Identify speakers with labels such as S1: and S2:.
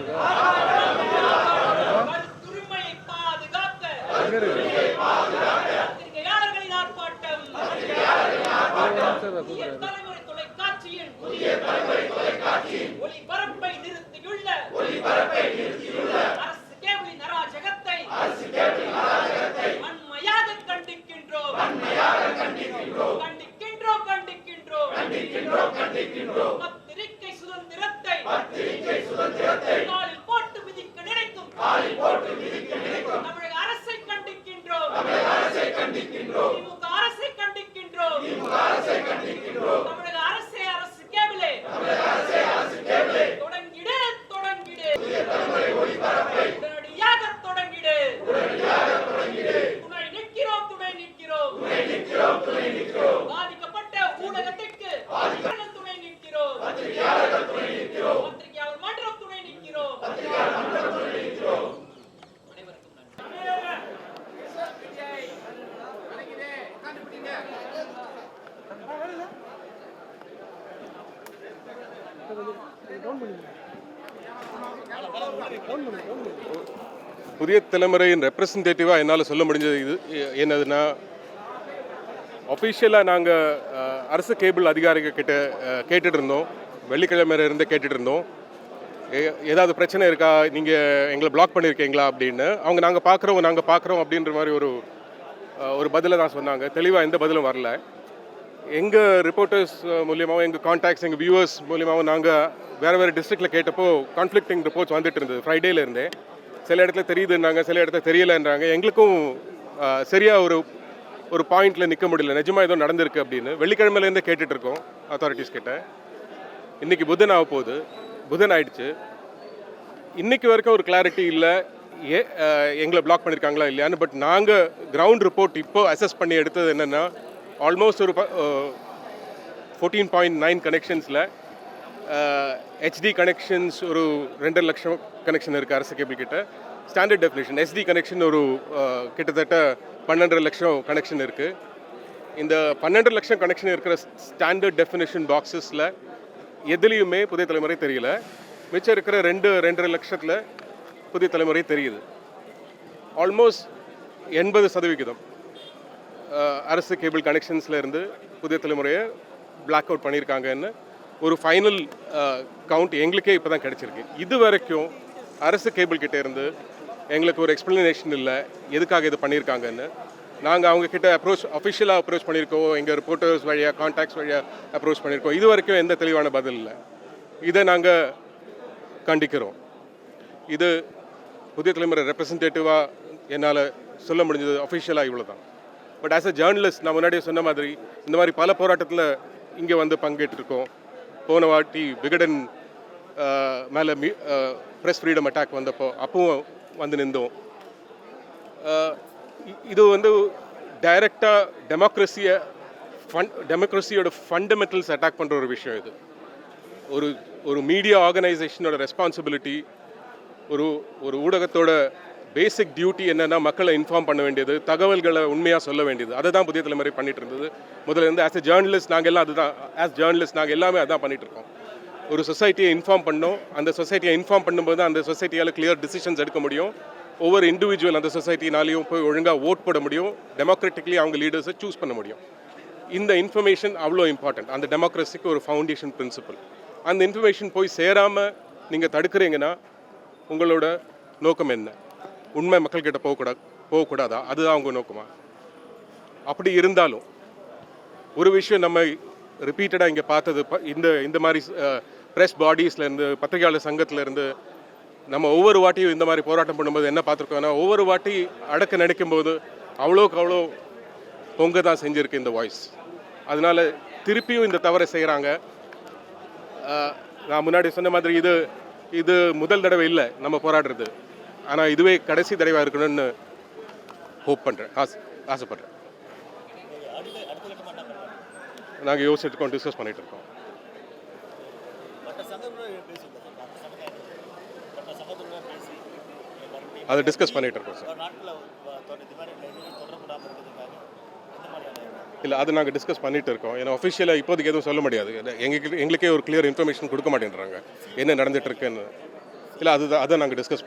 S1: இருக்கா
S2: கருத்துரிமையை பாதுகாக்க
S1: எங்க இருக்கு
S2: பத்திரிகையாளர்களின் ஆர்ப்பாட்டம்.
S1: சார்
S2: புதிய
S1: கூப்பிடுறாரு
S2: தலைமுறை தொலைக்காட்சியின் ஒளிபரப்பை நிறுத்தியுள்ள அரசு கேபிளின் அராஜகத்தை வன்மையாக கண்டிக்கின்றோம். கண்டிக்கின்றோம். கண்டிக்கின்றோம் பத்திரிகை சுதந்திரத்தை காலில் தமிழக
S3: புதிய தலைமுறையின் ரெப்ரசன்டேட்டிவாக என்னால் சொல்ல முடிஞ்சது இது. என்னதுன்னா அஃபிஷியலாக நாங்கள் அரசு கேபிள் அதிகாரிகள் கிட்ட கேட்டுட்டு இருந்தோம் வெள்ளிக்கிழமையில இருந்து கேட்டுட்டு இருந்தோம் ஏ- ஏதாவது பிரச்சனை இருக்கா? நீங்கள் எங்களை பிளாக் பண்ணியிருக்கீங்களா அப்படின்னு. அவங்க நாங்கள் பார்க்குறோம் நாங்கள் பார்க்குறோம் அப்படின்ற மாதிரி ஒரு ஒரு பதிலை தான் சொன்னாங்க. தெளிவாக எந்த பதிலும் வரல. எங்கள் ரிப்போர்ட்டர்ஸ் மூலியமாகவும் எங்கள் கான்டாக்ட்ஸ் எங்கள் வியூவர்ஸ் மூலியமாகவும் நாங்கள் வேறு வேறு டிஸ்ட்ரிக்டில் கேட்டப்போ கான்ஃப்ளிக்டிங் ரிப்போர்ட்ஸ் வந்துட்டு இருந்தது. ஃப்ரைடேலேருந்தே சில இடத்துல தெரியுதுன்றாங்க சில இடத்துல தெரியலன்றாங்க. எங்களுக்கும் சரியாக ஒரு ஒரு பாயிண்டில் நிற்க முடியல. நிஜமாக ஏதோ நடந்திருக்கு அப்படின்னு வெள்ளிக்கிழமையிலேருந்து கேட்டுட்டு இருக்கோம் அத்தாரிட்டிஸ் கிட்ட. இன்றைக்கி புதன் ஆக போகுது. புதன் ஆயிடுச்சு. இன்றைக்கி வரைக்கும் ஒரு கிளாரிட்டி இல்லை. ஏ எங்களை பிளாக் பண்ணியிருக்காங்களா இல்லையான்னு பட் நாங்கள் கிரவுண்ட் ரிப்போர்ட் இப்போ அசஸ் பண்ணி எடுத்தது என்னென்னா ஆல்மோஸ்ட் ஒரு ஃபோர்டீன் பாயிண்ட் நைன் கனெக்ஷன்ஸில் ஹெச்டி கனெக்ஷன்ஸ் ஒரு ரெண்டரை லட்சம் கனெக்ஷன் இருக்குது அரசு கேபிள் கிட்ட. ஸ்டாண்டர்ட் டெஃபினேஷன் எஸ்டி கனெக்ஷன் ஒரு கிட்டத்தட்ட பன்னெண்டரை லட்சம் கனெக்ஷன் இருக்குது இந்த பன்னெண்டு லட்சம் கனெக்ஷன் இருக்கிற ஸ்டாண்டர்ட் டெஃபினேஷன் பாக்ஸஸில் எதுலேயுமே புதிய தலைமுறை தெரியல. மிச்சம் இருக்கிற ரெண்டு ரெண்டரை லட்சத்தில் புதிய தலைமுறை தெரியுது. ஆல்மோஸ்ட் எண்பது சதவிகிதம். அரசு கேபிள் கனெக்ஷன்ஸில் இருந்து புதிய தலைமுறையை பிளாக் அவுட் பண்ணியிருக்காங்கன்னு ஒரு ஃபைனல் கவுண்ட் எங்களுக்கே இப்போ தான் கிடச்சிருக்கு. இது வரைக்கும் அரசு கேபிள் கிட்டேருந்து எங்களுக்கு ஒரு எக்ஸ்ப்ளனேஷன் இல்லை. எதுக்காக இது பண்ணியிருக்காங்கன்னு. நாங்கள் அவங்கக்கிட்ட அப்ரோச் அஃபிஷியலாக அப்ரோச் பண்ணியிருக்கோம். எங்கள் ரிப்போர்ட்டர்ஸ் வழியாக கான்டாக்ட்ஸ் வழியாக அப்ரோச் பண்ணியிருக்கோம். இது வரைக்கும் எந்த தெளிவான பதில் இல்லை. இதை நாங்கள் கண்டிக்கிறோம். இது புதிய தலைமுறை ரெப்ரசன்டேட்டிவாக என்னால் சொல்ல முடிஞ்சது அஃபிஷியலாக இவ்வளோ தான் பட் ஆஸ் அ ஜேர்னலிஸ்ட் நான் முன்னாடியே சொன்ன மாதிரி இந்த மாதிரி பல போராட்டத்தில் இங்கே வந்து பங்கேற்றிருக்கோம். போன வாட்டி விகடன் மேலே மீ ப்ரெஸ் ஃப்ரீடம் அட்டாக் வந்தப்போ அப்பவும் வந்து நின்றோம். இது வந்து டைரெக்டாக டெமோக்ரஸியை ஃபன் டெமோக்ரஸியோட ஃபண்டமெண்டல்ஸ் அட்டாக் பண்ணுற ஒரு விஷயம் இது. ஒரு ஒரு மீடியா ஆர்கனைசேஷனோட ரெஸ்பான்சிபிலிட்டி ஒரு ஒரு ஊடகத்தோட பேசிக் டியூட்டி என்னன்னா மக்களை இன்ஃபார்ம் பண்ண வேண்டியது தகவல்களை உண்மையாக சொல்ல வேண்டியது. அதை தான் புதிய தலைமுறை பண்ணிட்டு இருந்தது. முதல்ல இருந்து ஆஸ் எ ஜேர்னலிஸ்ட் நாங்கள் எல்லாம் அதுதான் ஆஸ் ஜேர்னலிஸ்ட் நாங்கள் எல்லாமே அதான் பண்ணிட்டு இருக்கோம். ஒரு சொசைட்டியை இன்ஃபார்ம் பண்ணோம். அந்த சொசைட்டியை இன்ஃபார்ம் பண்ணும்போது அந்த சொசைட்டியால் கிளியர் டிசிஷன்ஸ் எடுக்க முடியும். ஒவ்வொரு இண்டிவிஜுவல் அந்த சொசைட்டினாலையும் போய் ஒழுங்காக ஓட் போட முடியும். டெமோக்ராட்டிக்லி அவங்க லீடர்ஸை சூஸ் பண்ண முடியும். இந்த இன்ஃபர்மேஷன் அவ்வளோ இம்பார்ட்டன்ட் அந்த டெமோக்ரஸிக்கு ஒரு ஃபவுண்டேஷன் பிரின்சிபல் அந்த இன்ஃபர்மேஷன் போய் சேராமல் நீங்கள் தடுக்கிறீங்கன்னா உங்களோட நோக்கம் என்ன? உண்மை மக்கள்கிட்ட போகக்கூடாது போகக்கூடாதா? அதுதான் அவங்க நோக்கமா? அப்படி இருந்தாலும் ஒரு விஷயம் நம்ம ரிப்பீட்டடாக இங்கே பார்த்தது இந்த இந்த மாதிரி ப்ரெஸ் பாடிஸ்லேருந்து பத்திரிகையாளர் சங்கத்திலேருந்து நம்ம ஒவ்வொரு வாட்டியும் இந்த மாதிரி போராட்டம் பண்ணும்போது என்ன பார்த்துருக்கோம்னா ஒவ்வொரு வாட்டி அடக்க நினைக்கும் போது அவ்வளோக்கு அவ்வளோ பொங்க தான் செஞ்சுருக்கு இந்த வாய்ஸ் அதனால திருப்பியும் இந்த தவறை செய்கிறாங்க நான் முன்னாடி சொன்ன மாதிரி இது இது முதல் தடவை இல்லை நம்ம போராடுறது. ஆனால் இதுவே கடைசி தடவையாக இருக்கணும்னு ஹோப் பண்ணுறேன் ஆசை ஆசைப்பட்றேன். நாங்கள் யோசிச்சுருக்கோம் இருக்கோம் டிஸ்கஸ் பண்ணிட்டு இருக்கோம். அதை டிஸ்கஸ் பண்ணிட்டு இருக்கோம் சார் இல்லை அது நாங்கள் டிஸ்கஸ் பண்ணிட்டு இருக்கோம். ஏன்னா அஃபிஷியலாக இப்போதைக்கு எதுவும் சொல்ல முடியாது. எங்களுக்கு எங்களுக்கே ஒரு கிளியர் இன்ஃபர்மேஷன் கொடுக்க மாட்டேன்றாங்க. என்ன நடந்துட்டு இருக்குன்னு. இல்லை அதுதான் அதை நாங்கள் discuss